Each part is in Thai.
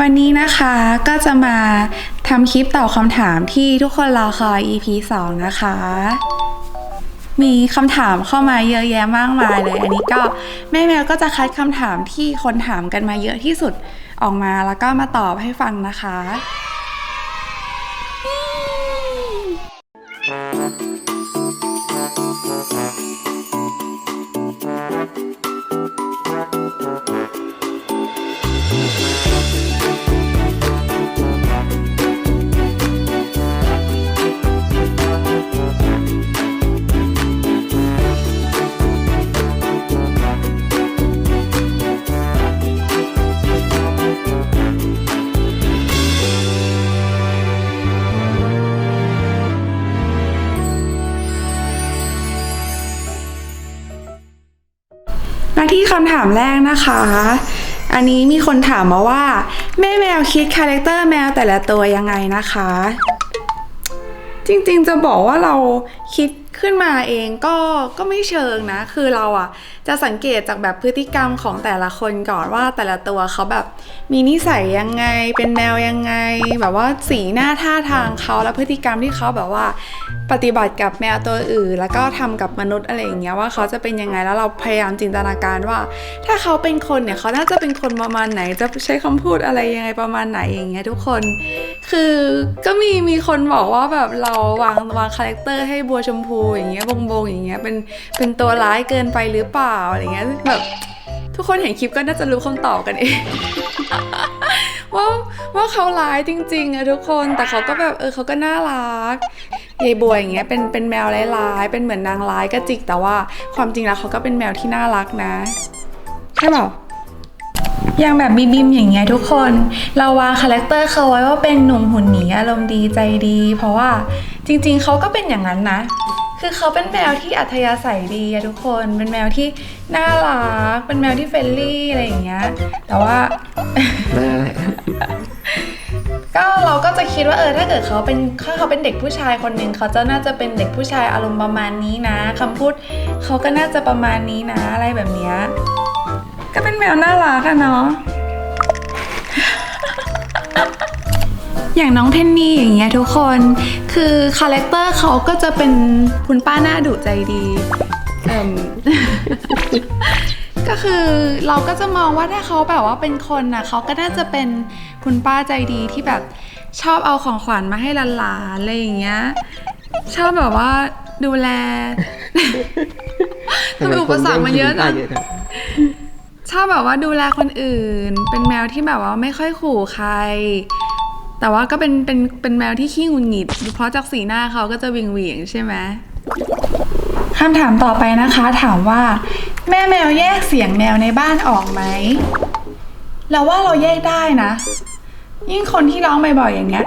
วันนี้นะคะก็จะมาทำคลิปตอบคำถามที่ทุกคนรอคอย EP 2 นะคะ มีคำถามเข้ามาเยอะแยะมากมายเลย อันนี้ก็แม่แมวก็จะคัดคำถามที่คนถามกันมาเยอะที่สุดออกมาแล้วก็มาตอบให้ฟังนะคะำถามแรกนะคะ อันนี้มีคนถามมาว่า แม่แมวคิดคาแรคเตอร์แมวแต่ละตัวยังไงนะคะ จริงๆจะบอกว่าเราคิดขึ้นมาเองก็ก็ไม่เชิงนะ คือเราอะ จะสังเกตจากแบบพฤติกรรมของแต่ละคนก่อนว่าแต่ละตัวเขาแบบมีนิสัยยังไง เป็นแมวยังไง แบบว่าสีหน้าท่าทางเขาและพฤติกรรมที่เขาแบบว่า ปฏิบัติกับแมวตัวอื่น แล้วก็ทำกับมนุษย์อะไรอย่างเงี้ยว่าเขาจะเป็นยังไงแล้วเราพยายามจินตนาการว่า ถ้าเขาเป็นคนเนี่ยเขาน่าจะเป็นคนประมาณไหน จะใช้คำพูดอะไรยังไงประมาณไหนอย่างเงี้ยทุกคน คือก็มีมีคนบอกว่าแบบเราวางวางคาแรคเตอร์ให้บัวชมพูอย่างเงี้ยบงบงอย่างเงี้ยเป็นเป็นตัวร้ายเกินไปหรือเปล่าอะไรเงี้ยแบบทุกคนเห็นคลิปก็น่าจะรู้คำตอบกันเองว่าว่าเขาร้ายจริงๆอะทุกคนแต่เขาก็แบบเออเขาก็น่ารักยายบัวอย่างเงี้ยเป็นเป็นแมวร้ายๆเป็นเหมือนนางร้ายก็จริงแต่ว่าความจริงแล้วเขาก็เป็นแมวที่น่ารักนะใช่เปล่าอย่างแบบบีบิมอย่างเงี้ยทุกคน เราวางคาแรคเตอร์เขาไว้ว่าเป็นหนุ่มหุ่นหนีอารมณ์ดีใจดี เพราะว่าจริงๆเขาก็เป็นอย่างนั้นนะ คือเขาเป็นแมวที่อัธยาศัยดีอะทุกคน เป็นแมวที่น่ารัก เป็นแมวที่เฟรนลี่อะไรอย่างเงี้ย แต่ว่านั่นแหละก็เราก็จะคิดว่าเออถ้าเกิดเขาเป็นถ้าเขาเป็นเด็กผู้ชายคนหนึ่งเขาจะน่าจะเป็นเด็กผู้ชายอารมณ์ประมาณนี้นะคำพูดเขาก็น่าจะประมาณนี้นะอะไรแบบเนี้ยก็เป็นแมวน่ารักอะเนาะ อย่างน้องเพนนี่อย่างเงี้ยทุกคน คือคาแรคเตอร์เขาก็จะเป็นคุณป้าหน้าดุใจดีเอิ่ม ก็คือเราก็จะมองว่าถ้าเขาแบบว่าเป็นคนนะเขาก็น่าจะเป็นคุณป้าใจดีที่แบบชอบเอาของขวัญมาให้หลานๆอะไรอย่างเงี้ยชอบแบบว่าดูแลทำไมอุปสรรคมันเยอะจังเยอะจังชอบแบบว่าดูแลคนอื่น เป็นแมวที่แบบว่าไม่ค่อยขู่ใคร แต่ว่าก็เป็นเป็นเป็นแมวที่ขี้หงุดหงิด เพราะจากสีหน้าเขาก็จะวิงเหวียงใช่ไหมคำถามต่อไปนะคะ ถามว่า แม่แมวแยกเสียงแมวในบ้านออกไหมเราว่าเราแยกได้นะ ยิ่งคนที่ร้องบ่อยๆอย่างเงี้ย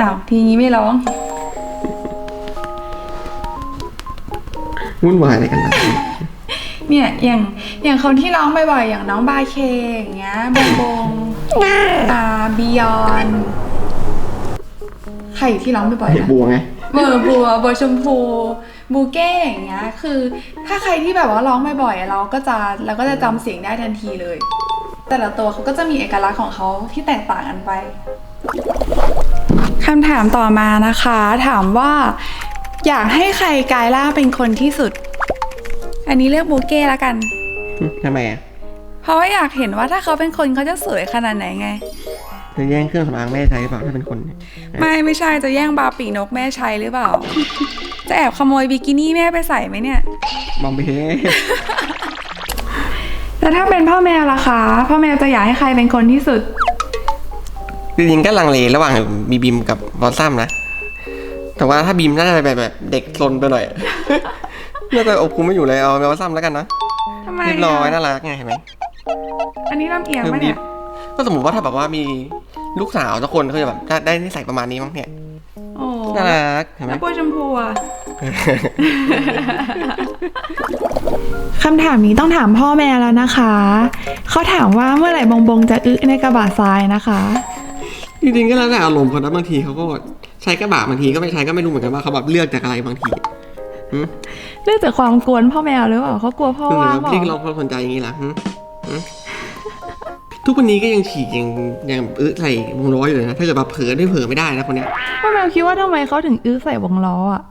อ้าวทีนี้ไม่ร้องวุ่นวายอะไรกันล่ะเนี่ยอย่างอย่างคนที่ร้องบ่อยๆอย่างน้องบาเคอย่างเงี้ยบงบง อ่าบิยอนใครที่ร้องบ่อยๆเห็ดนะบัวไง เบอร์บัวบัวชมพูบูเก้อย่างเงี้ยคือ ถ้าใครที่แบบว่าร้องบ่อยๆเราก็จะเราก็จะจำเสียงได้ทันทีเลย แต่ละตัวเขาก็จะมีเอกลักษณ์ของเขาที่แตกต่างกันไปคำถามต่อมานะคะ ถามว่า อยากให้ใครกลายร่างเป็นคนที่สุด อันนี้เลือกบูเก้แล้วกัน ทำไมอะ เพราะว่าอยากเห็นว่าถ้าเขาเป็นคนเขาจะสวยขนาดไหนไง จะแย่งเครื่องสำอางแม่ใช้หรือเปล่าถ้าเป็นคนเนี่ยไม่ไม่ใช่จะแย่งบาปีนกแม่ใช้หรือเปล่า จะแอบขโมยบิกินี่แม่ไปใส่ไหมเนี่ย บอมเบ้แล้วถ้าเป็นพ่อแมวล่ะคะพ่อแมวจะอยากให้ใครเป็นคนที่สุด จริงๆก็ลังเลระหว่างบีบิมกับบอลซัมนะ แต่ว่าถ้าบีมน่าจะแบบแบบเด็กซนไปหน่อย น่าจะอบคุมไม่อยู่เลยเอาบอลซัมแล้วกันนะทำไมเรียบร้อยอะน่ารักไงเห็นไหมอั นนี้ลำเอียงคือปะบีเนี่มยก็สมมติว่าถ้าแบบว่ามีลูกสาวสักคนเขาจะแบบได้ได้นิสัยประมาณนี้มั้งเนี่ยโอ้น่ารักเห็นไหม แล้วบัวชมพูอะคำถามนี้ต้องถามพ่อแม่แล้วนะคะ เขาถามว่าเมื่อไหร่บงบงจะอึในกระบะทรายนะคะ จริงๆก็แล้วแต่อารมณ์เขานะบางทีเขาก็ใช้กระบะบางทีก็ไม่ใช้ก็ไม่รู้เหมือนกันว่าเขาแบบเลือกจากอะไรบางทีหืมเรื่องจากความกวนพ่อแมวหรือเปล่าเขากลัวพ่อคือว่าเราเปล่าที่เราสนใจอย่างนี้ล่ะหืมหืม ทุกวันนี้ก็ยังฉีกยังยังเออใส่วงล้ออยู่เลยนะ ถ้าเกิดมาเผลอได้เผลอไม่ได้นะคนเนี้ย พ่อแมวคิดว่าทำไมเขาถึงอื้อใส่วงล้ออะ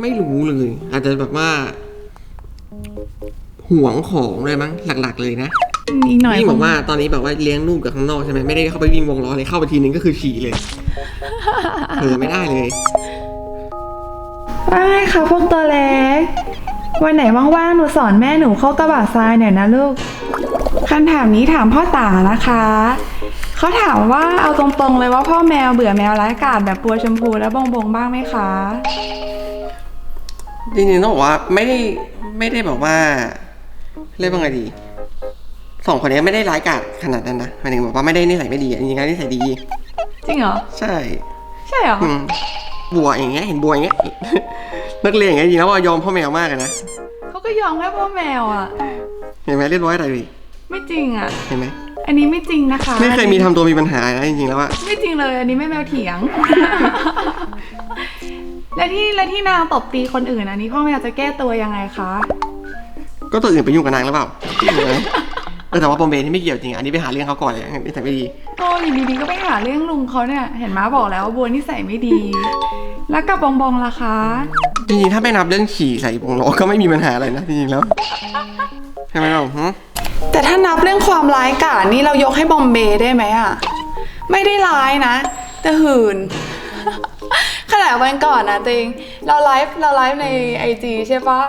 ไม่รู้เลย อาจจะแบบว่าห่วงของเลยมั้งหลัก ๆ เลยนะอีกหน่อย นี่คบองกว่าตอนนี้แบบว่าเลี้ยงลูกกับข้างนอกใช่ไหมไม่ได้เข้าไปวิ่งวงล้อเลยเข้าไปทีนึงก็คือฉี่เลยเผลอไม่ได้เลยว่าไงคะพวกตัวเล็ก วันไหนว่างๆ หนูสอนแม่หนูเข้ากระบะทรายหน่อยนะลูก คำถามนี้ถามพ่อตานะคะ เขาถามว่าเอาตรงๆเลยว่าพ่อแมวเบื่อแมวไร้กาดแบบปัวชมพูและบงบงบ้างไหมคะ จริงๆต้องบอกว่าไม่ได้ไม่ได้แบบว่า เรียกว่าไงดีสองคนนี้ไม่ได้ร้ายกาจขนาดนั้นนะหมายถึงบอกว่าไม่ได้นิสัยไม่ดีอะจริงๆแล้วนิสัยดี จริงเหรอ ใช่ใช่เหรออืมบัวอย่างเงี้ยเห็นบัวอย่างเงี้ย นักเรียนอย่างเงี้ยจริงๆแล้วว่ายอมพ่อแมวมากเลยนะเขาก็ยอมแค่พ่อแมวอะ เห็นไหมเรียบร้อยอะไรดิ ไม่จริงอะ เห็นไหมอันนี้ไม่จริงนะคะไม่เคยมีทำตัวมีปัญหานะจริงๆแล้วอะไม่จริงเลย อันนี้แม่แมวเถียง และที่และที่นางตบตีคนอื่นอันนี้พ่อแมวจะแก้ตัวยังไงคะ ก็ตัวอื่นไปยุ่งกับนางหรือเปล่าเออแต่ว่าปอมเบย์นี่ไม่เกี่ยวจริงอันนี้ไปหาเรื่องเขาก่อนเลยนิสัยไม่ดีก็อยู่ดีๆก็ไปหาเรื่องลุงเขาเนี่ย เห็นม้าบอกแล้วว่าบัวนิสัยไม่ดี แล้วกับบองบองล่ะคะ จริงๆถ้าไม่นับเรื่องฉี่ใส่วงล้อก็ไม่มีปัญหาอะไรนะจริงๆแล้วใช่ไหมเราหึ แต่ถ้านับเรื่องความร้ายกาจนี่เรายกให้บอมเบย์ได้ไหมอะไม่ได้ร้ายนะ แต่หืน ขนาดวันก่อนนะตัวเองเราไลฟ์เราไลฟ์ในไอจีใช่ปะ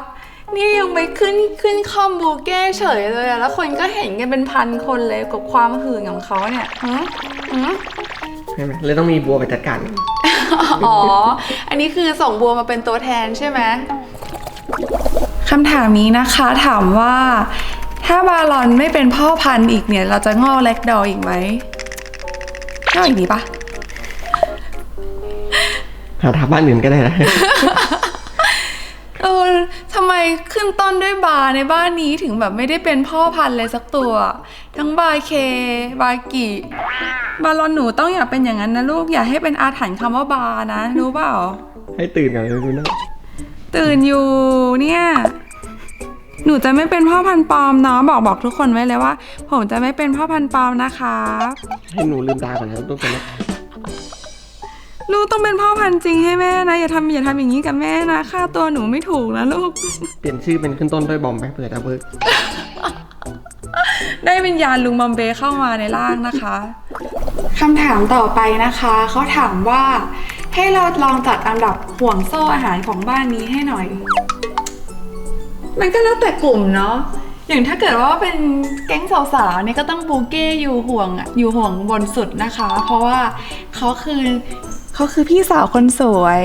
นี่ยังไปขึ้นขึ้นคอมบูเก้เฉยเลยอะแล้วคนก็เห็นกันเป็นพันคนเลยกับความหื่นของเขาเนี่ยหืมหืมใช่ไหมเลยต้องมีบัวไปจัดการ อ๋อ อันนี้คือส่งบัวมาเป็นตัวแทนใช่ไหมคำถามนี้นะคะถามว่า ถ้าบาลอนไม่เป็นพ่อพันธุ์อีกเนี่ย เราจะงอเล็กดออีกไหมงออีกดีปะหาทางบ้านอื่นก็ได้นะ เออทำไมขึ้นต้นด้วยบาในบ้านนี้ถึงแบบไม่ได้เป็นพ่อพันธุ์เลยสักตัว ทั้งบาเค บากิบาลอนหนูต้องอย่าเป็นอย่างนั้นนะลูก อย่าให้เป็นอาถรรพ์คำว่าบานะ รู้เปล่า ให้ตื่นกันเลยดูนะตื่นอยู่เนี่ย หนูจะไม่เป็นพ่อพันธุ์ปลอมเนาะบอกบอกทุกคนไว้เลยว่า ผมจะไม่เป็นพ่อพันธุ์ปลอมนะคะให้หนูลืมตาก่อนนะต้องเป็นนะลูกต้องเป็นพ่อพันธุ์จริงให้แม่นะ อย่าทำอย่าทำอย่างนี้กับแม่นะค่าตัวหนูไม่ถูกนะลูก เปลี่ยนชื่อเป็นขึ้นต้นด้วยบอมไปเผื่อจะเบิกได้วิญญาณลุงบอมเบย์เข้ามาในร่างนะคะคำถามต่อไปนะคะเขาถามว่าให้เราลองจัดอันดับห่วงโซ่อาหารของบ้านนี้ให้หน่อย มันก็แล้วแต่กลุ่มเนาะอย่างถ้าเกิดว่าเป็นแก๊งสาวๆเนี่ยก็ต้องบูเก้อยู่ห่วงอยู่ห่วงบนสุดนะคะ เพราะว่าเขาคือเขาคือพี่สาวคนสวย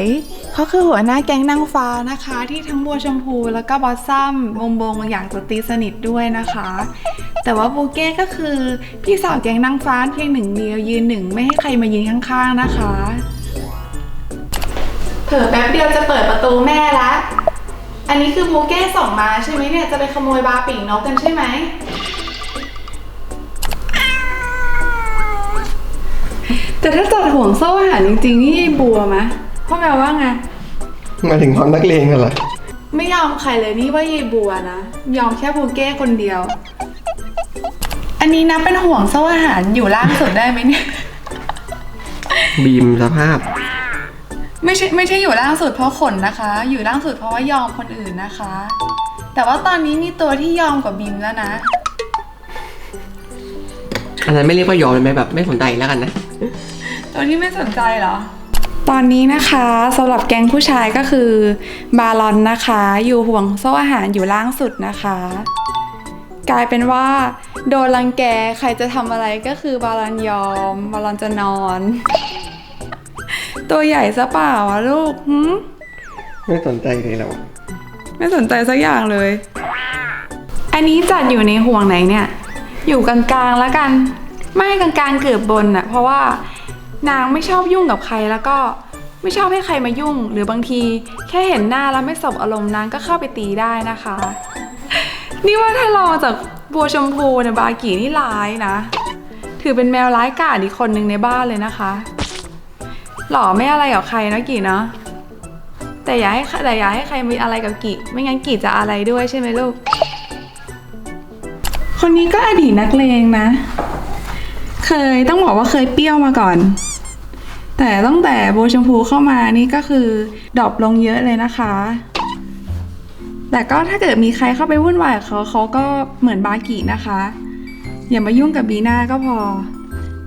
เขาคือหัวหน้าแก๊งนางฟ้านะคะ ที่ทั้งบัวชมพูแล้วก็บอสซัมบงบงอย่ากจะตีสนิทด้วยนะคะ แต่ว่าบูเก้ก็คือพี่สาวแก๊งนางฟ้าเพียงหนึ่งเดียวยืนหนึ่งไม่ให้ใครมายืนข้างๆนะคะ เผลอแป๊บเดียวจะเปิดประตูแม่ละ อันนี้คือบูเก้ส่งมาใช่ไหมเนี่ย จะไปขโมยบาปีกนกกันใช่ไหม แต่ถ้าจัดห่วงโซ่อาหารจริงๆ นี่บัวไหมพ่อแมวว่าไง มาถึงความนักเลงกันเหรอไม่ยอมใครเลยนี่ว่ายายบัวนะ ยอมแค่บูเก้คนเดียว อันนี้นับเป็นห่วงโซ่อาหารอยู่ล่างสุดได้ไหมเนี่ย บีมสภาพ ไม่ใช่ไม่ใช่อยู่ล่างสุดเพราะขนนะคะ อยู่ล่างสุดเพราะว่ายอมคนอื่นนะคะ แต่ว่าตอนนี้มีตัวที่ยอมกว่าบีมแล้วนะ อันนั้นไม่เรียกว่ายอมเลยไหมแบบไม่สนใจแล้วกันนะ ตัวที่ไม่สนใจเหรอ ตอนนี้นะคะสำหรับแก๊งผู้ชายก็คือบาลอนนะคะ อยู่ห่วงโซ่อาหารอยู่ล่างสุดนะคะ กลายเป็นว่าโดนรังแกใครจะทำอะไรก็คือบาลอนยอม บาลอนจะนอน ตัวใหญ่ซะเปล่าอะลูกหืมไม่สนใจเลยเราไม่สนใจสักอย่างเลย อันนี้จัดอยู่ในห่วงไหนเนี่ย อยู่กลางๆแล้วกัน ไม่กลางๆเกือบบนอะเพราะว่านางไม่ชอบยุ่งกับใครแล้วก็ไม่ชอบให้ใครมายุ่ง หรือบางทีแค่เห็นหน้าแล้วไม่สบอารมณ์นางก็เข้าไปตีได้นะคะ นี่ว่าถ้าลองจากบัวชมพูเนี่ยบากีนี่ร้ายนะ ถือเป็นแมวร้ายกาจอีกคนหนึ่งในบ้านเลยนะคะ หล่อไม่อะไรกับใครนะกีเนาะแต่อย่าให้แต่อย่าให้ใครมีอะไรกับกิไม่งั้นกิจะอะไรด้วยใช่ไหมลูก คนนี้ก็อดีตนักเลงนะ เคยต้องบอกว่าเคยเปรี้ยวมาก่อน แต่ตั้งแต่โบชมพูเข้ามานี่ก็คือดรอปลงเยอะเลยนะคะ แต่ก็ถ้าเกิดมีใครเข้าไปวุ่นวายเขาเขาก็เหมือนบากินะคะ อย่ามายุ่งกับบีน่าก็พอ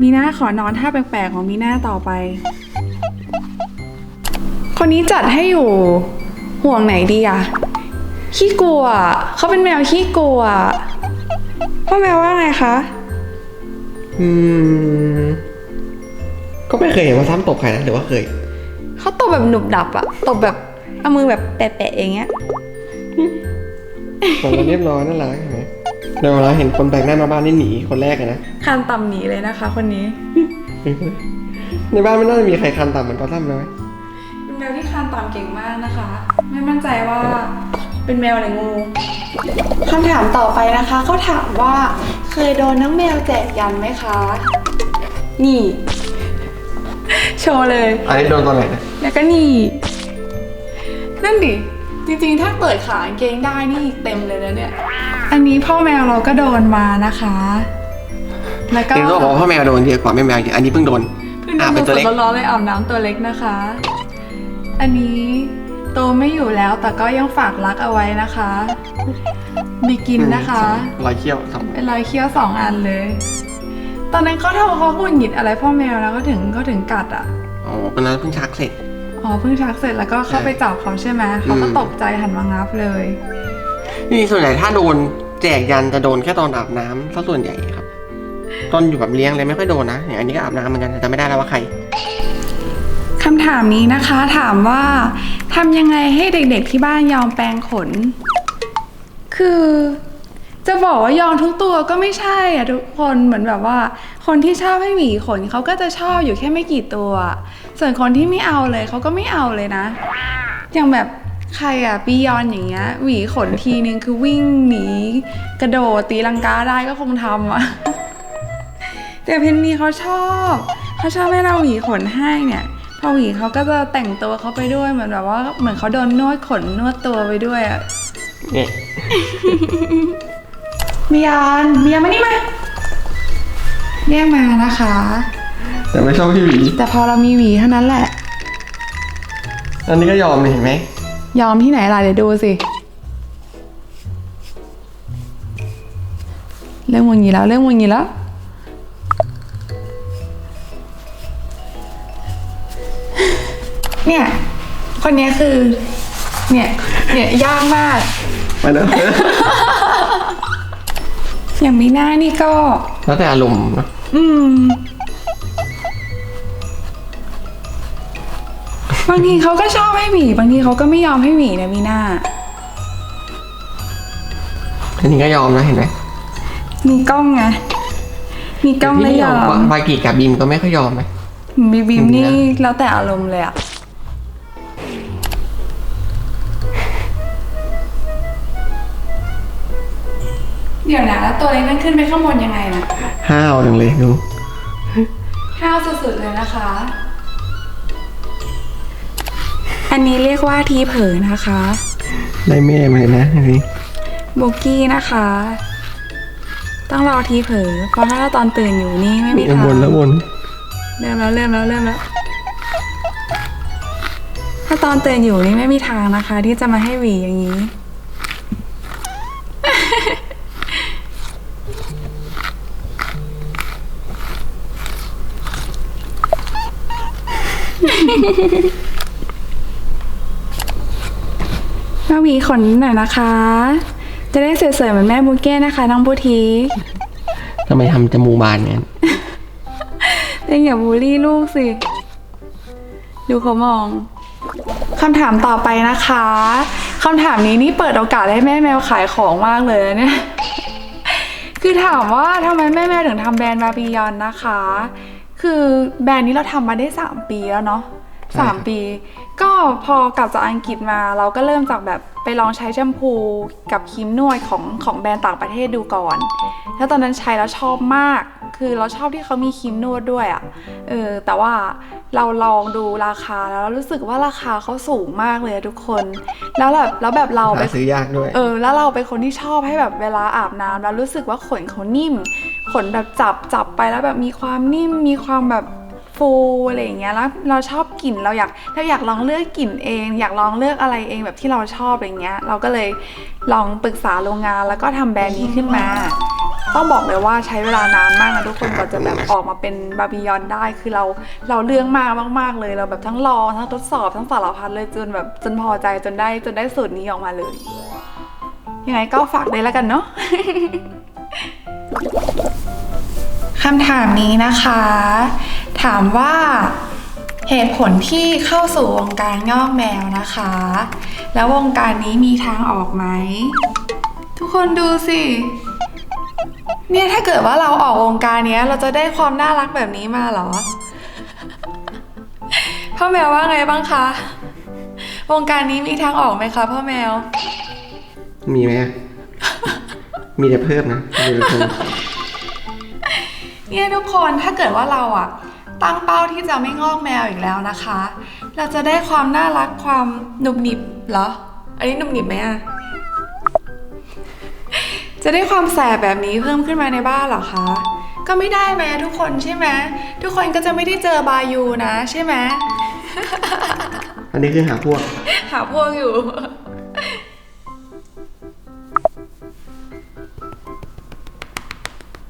บีน่าขอนอนท่าแปลกๆของบีน่าต่อไป คนนี้จัดให้อยู่ ห่วงไหนดีอะขี้กลัว เขาเป็นแมวขี้กลัวพ่อแมวว่าไงคะ อืม ก็ไม่เคยเห็นว่าซ้ำตบใครนะหรือว่าเคย เขาตบแบบหนุบดับอะตบแบบเอามือแบบแปะๆอย่างเงี้ยผมเรียบร้อยน่ารักเห็นไหมเดี๋ยวเวลาเห็นคนแปลกหน้ามาบ้านนี่หนีคนแรกอะนะคันต่ำหนีเลยนะคะ คนนี้ ในบ้านไม่น่าจะมีใครคันต่ำเหมือนก็ซ้ำเลยเป็น แมวที่คานต่ำเก่งมากนะคะ ไม่มั่นใจว่าเป็นแมวหรืองูคำถามต่อไปนะคะเขาถามว่าเคยโดนน้องแมวแจกยันไหมคะ นี่ โชว์เลย อันนี้โดนตอนไหนนะแล้วก็นี่ นั่นดิ จริงๆ ถ้าเปิดขากางเกงได้นี่เต็มเลยนะเนี่ย อันนี้พ่อแมวเราก็โดนมานะคะ แล้วก็เห็นเขาบอกว่าพ่อแมวโดนเยอะกว่าแม่แมวเยอะอันนี้เพิ่งโดน เพิ่งโดอ่านเป็นสตัวเล็กดๆร้อนๆเลยอาบน้ำตัวเล็กนะคะ อันนี้โตไม่อยู่แล้วแต่ก็ยังฝากรักเอาไว้นะคะ มีกินนะคะ รอยเขี้ยวสองเป็นรอยเคี้ยวสองอันเลย ตอนนั้นเขาทำเขาหงุดหงิดอะไรพ่อแมวแล้วก็ถึงก็ถึงกัดอะ อ๋อเป็นนั้นเพิ่งชักเสร็จ อ๋อเพิ่งชักเสร็จแล้วก็เข้าไปจับเขาใช่ไหมเขาก็อืมตกใจหันมางับเลย นี่ส่วนใหญ่ถ้าโดนแจกยันจะโดนแค่ตอนอาบน้ำซะส่วนใหญ่ครับ ตอนอยู่แบบเลี้ยงเลยไม่ค่อยโดนนะอย่างอันนี้ก็อาบน้ำเหมือนกันแต่จำไม่ได้แล้วว่าใครคำถามนี้นะคะ ถามว่าทำยังไงให้เด็กๆที่บ้านยอมแปรงขน คือ จะบอกว่ายอมทุกตัวก็ไม่ใช่อะทุกคนเหมือนแบบว่า คนที่ชอบให้หวีขนเขาก็จะชอบอยู่แค่ไม่กี่ตัว ส่วนคนที่ไม่เอาเลยเขาก็ไม่เอาเลยนะ อย่างแบบใครอะปียอนอย่างเงี้ยหวีขนทีนึงคือวิ่งหนีกระโดดตีลังกาได้ก็คงทำอะแต่เพนนีเขาชอบเขาชอบให้เราหวีขนให้เนี่ย พอหวีเขาก็จะแต่งตัวเขาไปด้วยเหมือนแบบว่าเหมือนเขาโดนนวดขนนวดตัวไปด้วยอะเนี่ยมียานมียานมานี่มาเรียกมานะคะ แต่ไม่ชอบพี่หวีแต่พอเรามีหวีเท่านั้นแหละ อันนี้ก็ยอมเลยเห็นไหมยอมที่ไหนล่ะเดี๋ยวดูสิ เรื่องมึงงี้แล้วเรื่องมึงงี้แล้ว คนเนี้ยคือ เนี่ยเนี่ยยากมาก ไปเนอะอย่างมีหน้านี่ก็ แล้วแต่อารมณ์เนอะอืมบางทีเขาก็ชอบให้หวีบางทีเขาก็ไม่ยอมให้หวีนะมีหน้า อันนี้ก็ยอมนะเห็นไหมมีกล้องไงมีกล้องที่ไม่ไม่ยยออมมบากิกับบีมก็ไม่ค่อยยอมไหมบีบีมมีนี่นะแล้วแต่อารมณ์เลยอะ เดี๋ยวนะแล้วตัวเล็กนั่นขึ้นไปข้างบนยังไงนะห้าวจังเลยดูห้าวสุดๆเลยนะคะ อันนี้เรียกว่าทีเผลอนะคะได้แม่มาเลยนะอันนี้โบกี้นะคะ ต้องรอทีเผลอเพราะถ้าตอนตื่นอยู่นี่ไม่มียังทางบนแล้วบนเริ่มแล้วเริ่มแล้วเริ่มแล้ว ถ้าตอนตื่นอยู่นี่ไม่มีทางนะคะ ที่จะมาให้หวีอย่างนี้ มาหวีขนหน่อยนะคะ จะได้สวยๆเหมือนแม่บูเก้นะคะน้องบูทีคทำไมทำจมูกบานเนี่ยเองอย่าบูลลี่ลูกสิ ดูเขามองคำถามต่อไปนะคะคำถามนี้นี่เปิดโอกาสให้แม่แมวขายของมากเลยนะเนี่ย คือถามว่าทำไมแม่แมวถึงทำแบรนด์บาบิยอนนะคะ คือแบรนด์นี้เราทำมาได้ 3 ปีแล้วเนาะ ใช่ครับสามปี ก็พอกลับจากอังกฤษมา เราก็เริ่มจากแบบไปลองใช้แชมพูกับครีมนวดของของแบรนด์ต่างประเทศดูก่อน แล้วตอนนั้นใช้แล้วชอบมาก คือเราชอบที่เขามีครีมนวดด้วยอะ่ะ เออ แต่ว่าเราลองดูราคาแล้วเรารู้สึกว่าราคาเขาสูงมากเลยอะทุกคน แล้วแบบแล้วแบบเราไป หาซื้อยากด้วย เออแล้วเราเป็นคนที่ชอบให้แบบเวลาอาบน้ำแล้วรู้สึกว่าขนเขานิ่มขขนแบบจับจับไปแล้วแบบมีความนิ่มมีความแบบ ฟูอะไรอย่างเงี้ยแล้วเราชอบกลิ่นเราอยากเราอยากลองเลือกกลิ่นเอง อยากลองเลือกอะไรเองแบบที่เราชอบอะไรเงี้ยเราก็เลยลองปรึกษาโรงงานแล้วก็ทำแบรนด์นี้ขึ้นมา ต้องบอกเลยว่าใช้เวลานานมากนะทุกคนกว่าจะแบบออกมาเป็นบาบิยอนได้คือเราเราเรื่องมากมากๆเลยเราแบบทั้งลองทั้งทดสอบทั้งสารพัดเลยจนแบบจนพอใจจนได้จนได้สูตรนี้ออกมาเลยยังไงก็ฝากเลยแล้วกันเนาะคำถามนี้นะคะ ถามว่าเหตุผลที่เข้าสู่วงการงอกแมวนะคะ แล้ววงการนี้มีทางออกไหม ทุกคนดูสิ เนี่ยถ้าเกิดว่าเราออกวงการเนี้ยเราจะได้ความน่ารักแบบนี้มาเหรอ พ่อแมวว่าไงบ้างคะ วงการนี้มีทางออกไหมคะพ่อแมว มีไหมอะมีแต่เพิ่มนะมีแต่เพิ่มเนี่ยทุกคนถ้าเกิดว่าเราอะ ตั้งเป้าที่จะไม่งอกแมวอีกแล้วนะคะ เราจะได้ความน่ารักความหนุบหนิบเหรอ อันนี้หนุบหนิบไหมอะจะได้ความแสบแบบนี้เพิ่มขึ้นมาในบ้านเหรอคะ ก็ไม่ได้แม้ทุกคนใช่ไหมทุกคนก็จะไม่ได้เจอบายูนะใช่ไหมอันนี้คือหาพวก หาพวกอยู่